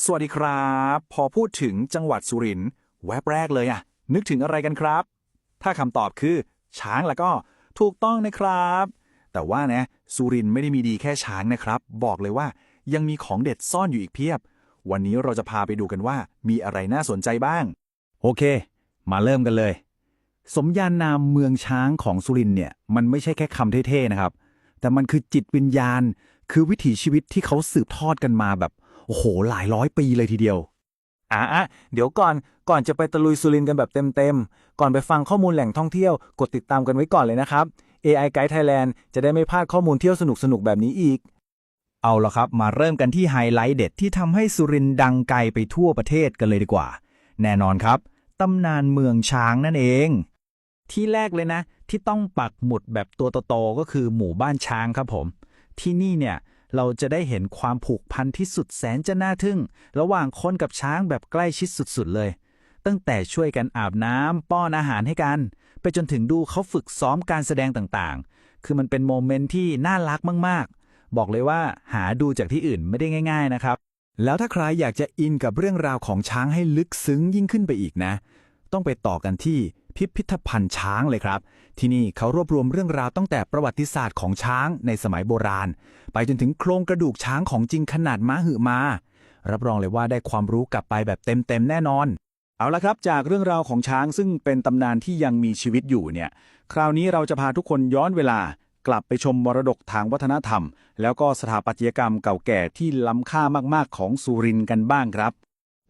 สวัสดีครับ พอพูดถึงจังหวัดสุรินทร์แวบแรกเลยอะนึกถึงอะไรกันครับ ถ้าคำตอบคือ ช้างแล้วก็ถูกต้องนะครับ แต่ว่านะสุรินทร์ไม่ได้มีดีแค่ช้างนะครับ บอกเลยว่ายังมีของเด็ดซ่อนอยู่อีกเพียบ วันนี้เราจะพาไปดูกันว่า มีอะไรน่าสนใจบ้าง โอเค มาเริ่มกันเลย สมญานนามเมืองช้างของสุรินทร์เนี่ย มันไม่ใช่แค่คำเท่ๆนะครับ แต่มันคือจิตวิญญาณ คือวิถีชีวิตที่เขาสืบทอดกันมาแบบ โอ้โห หลายร้อยปีเลยทีเดียว อะเดี๋ยวก่อน ก่อนจะไปตะลุยสุรินทร์กันแบบเต็มๆ ก่อนไปฟังข้อมูลแหล่งท่องเที่ยว กดติดตามกันไว้ก่อนเลยนะครับ AI Guide Thailand จะได้ไม่พลาดข้อมูลเที่ยวสนุกๆ แบบนี้อีก เอาละครับ มาเริ่มกันที่ไฮไลท์เด็ดที่ทำให้สุรินทร์ดังไกลไปทั่วประเทศกันเลยดีกว่า แน่นอนครับ ตำนานเมืองช้างนั่นเอง ที่แรกเลยนะ ที่ต้องปักหมุดแบบตัวโตๆก็คือหมู่บ้านช้างครับผม ที่นี่เนี่ย เราจะได้เห็นความผูกพันที่สุดแสนจะน่าทึ่ง ระหว่างคนกับช้างแบบใกล้ชิดสุดๆเลย ตั้งแต่ช่วยกันอาบน้ำป้อนอาหารให้กัน ไปจนถึงดูเขาฝึกซ้อมการแสดงต่างๆ คือมันเป็นโมเมนต์ที่น่ารักมากๆ บอกเลยว่าหาดูจากที่อื่นไม่ได้ง่าย ๆนะครับ แล้วถ้าใครอยากจะอินกับเรื่องราวของช้างให้ลึกซึ้งยิ่งขึ้นไปอีกนะ ต้องไปต่อกันที่ พิพิธภัณฑ์ช้างเลยครับ ที่นี่เขารวบรวมเรื่องราวตั้งแต่ประวัติศาสตร์ของช้างในสมัยโบราณ ไปจนถึงโครงกระดูกช้างของจริงขนาดม้าหือมา รับรองเลยว่าได้ความรู้กลับไปแบบเต็มๆแน่นอน เอาละครับ จากเรื่องราวของช้างซึ่งเป็นตำนานที่ยังมีชีวิตอยู่เนี่ย คราวนี้เราจะพาทุกคนย้อนเวลากลับไปชมมรดกทางวัฒนธรรม แล้วก็สถาปัตยกรรมเก่าแก่ที่ล้ำค่ามากๆของสุรินทร์กันบ้างครับ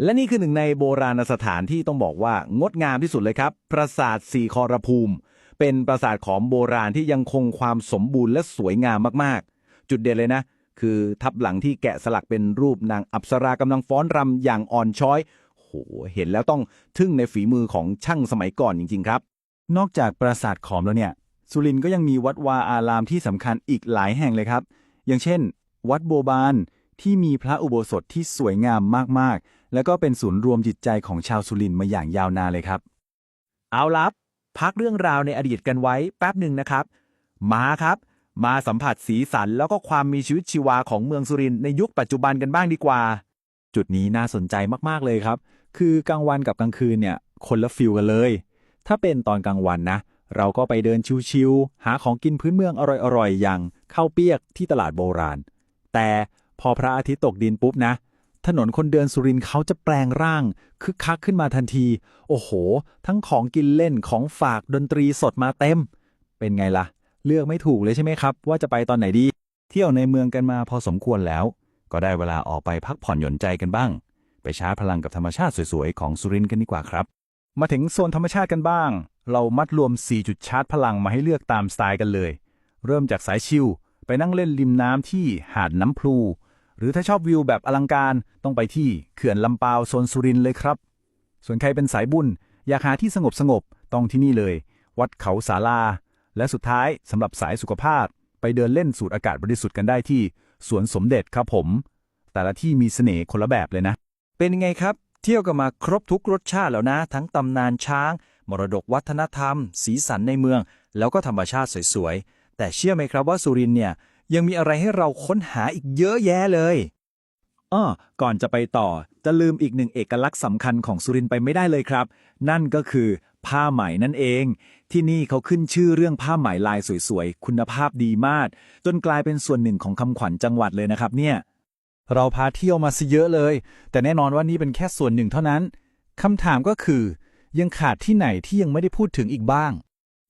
และนี่คือหนึ่งในโบราณสถานที่ต้องบอกว่างดงามที่สุดเลยครับ ปราสาทสีคอรภูมิ เป็นปราสาทของโบราณที่ยังคงความสมบูรณ์และสวยงามมากๆ จุดเด่นเลยนะ คือทับหลังที่แกะสลักเป็นรูปนางอัปสรากำลังฟ้อนรำอย่างอ่อนช้อย โห เห็นแล้วต้องทึ่งในฝีมือของช่างสมัยก่อนจริง ๆ ครับ นอกจากปราสาทขอมแล้วเนี่ย สุรินทร์ก็ยังมีวัดวาอารามที่สำคัญอีกหลายแห่งเลยครับ อย่างเช่น วัดโบบาน ที่มีพระอุโบสถที่สวยงามมากๆ แล้วก็เป็นศูนย์รวมจิตใจของชาวสุรินทร์มาอย่างยาวนานเลยครับ เอาลับ พักเรื่องราวในอดีตกันไว้แป๊บหนึ่งนะครับ มาครับ มาสัมผัสสีสันแล้วก็ความมีชีวิตชีวาของเมืองสุรินทร์ในยุคปัจจุบันกันบ้างดีกว่า จุดนี้น่าสนใจมากๆเลยครับ คือกลางวันกับกลางคืนเนี่ยคนละฟิลกันเลย ถ้าเป็นตอนกลางวันนะ เราก็ไปเดินชิวๆหาของกินพื้นเมืองอร่อยๆอย่างข้าวเปียกที่ตลาดโบราณ แต่ พอพระอาทิตย์ตกดินปุ๊บนะ ถนนคนเดินสุรินทร์เขาจะแปลงร่างคึกคักขึ้นมาทันที โอ้โห ทั้งของกินเล่นของฝากดนตรีสดมาเต็ม เป็นไงล่ะ เลือกไม่ถูกเลยใช่ไหมครับ ว่าจะไปตอนไหนดี เที่ยวในเมืองกันมาพอสมควรแล้ว ก็ได้เวลาออกไปพักผ่อนหย่อนใจกันบ้าง ไปชาร์จพลังกับธรรมชาติสวยๆของสุรินทร์กันดีกว่าครับ มาถึงโซนธรรมชาติกันบ้าง เรามัดรวม 4 จุดชาร์จพลังมาให้เลือกตามสไตล์กันเลย เริ่มจากสายชิล ไปนั่งเล่นริมน้ำที่หาดน้ำพลู หรือถ้าชอบวิวแบบอลังการต้องไปที่เขื่อนลำปาวโซนสุรินเลยครับ ส่วนใครเป็นสายบุญ อยากหาที่สงบสงบๆต้องที่นี่เลย วัดเขาสาลา และสุดท้ายสำหรับสายสุขภาพ ไปเดินเล่นสูดอากาศบริสุทธิ์กันได้ที่สวนสมเด็จครับผม แต่ละที่มีเสน่ห์คนละแบบเลยนะ เป็นไงครับ เที่ยวกันมาครบทุกรสชาติแล้วนะ ทั้งตำนานช้าง มรดกวัฒนธรรม สีสันในเมือง แล้วก็ธรรมชาติสวยๆ แต่เชื่อไหมครับว่าสุรินเนี่ยยังมีอะไรให้เราค้นหาอีกเยอะแยะเลยอ้อก่อนจะไปต่อจะลืมอีกหนึ่งเอกลักษณ์สำคัญของสุรินไปไม่ได้เลยครับ นั่นก็คือผ้าไหมนั่นเอง ที่นี่เขาขึ้นชื่อเรื่องผ้าไหมลายสวยๆ คุณภาพดีมาก จนกลายเป็นส่วนหนึ่งของคำขวัญจังหวัดเลยนะครับเนี่ย เราพาเที่ยวมาซะเยอะเลย แต่แน่นอนว่านี่เป็นแค่ส่วนหนึ่งเท่านั้นคำถามก็คือ ยังขาดที่ไหนที่ยังไม่ได้พูดถึงอีกบ้าง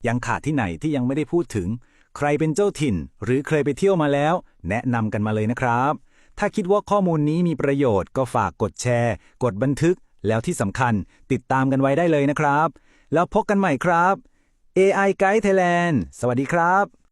ยังขาดที่ไหนที่ยังไม่ได้พูดถึง ใครเป็นเจ้าถิ่น หรือเคยไปเที่ยวมาแล้ว แนะนำกันมาเลยนะครับ ถ้าคิดว่าข้อมูลนี้มีประโยชน์ก็ฝากกดแชร์ กดบันทึก แล้วที่สำคัญติดตามกันไว้ได้เลยนะครับ แล้วพบกันใหม่ครับ AI Guide Thailand สวัสดีครับ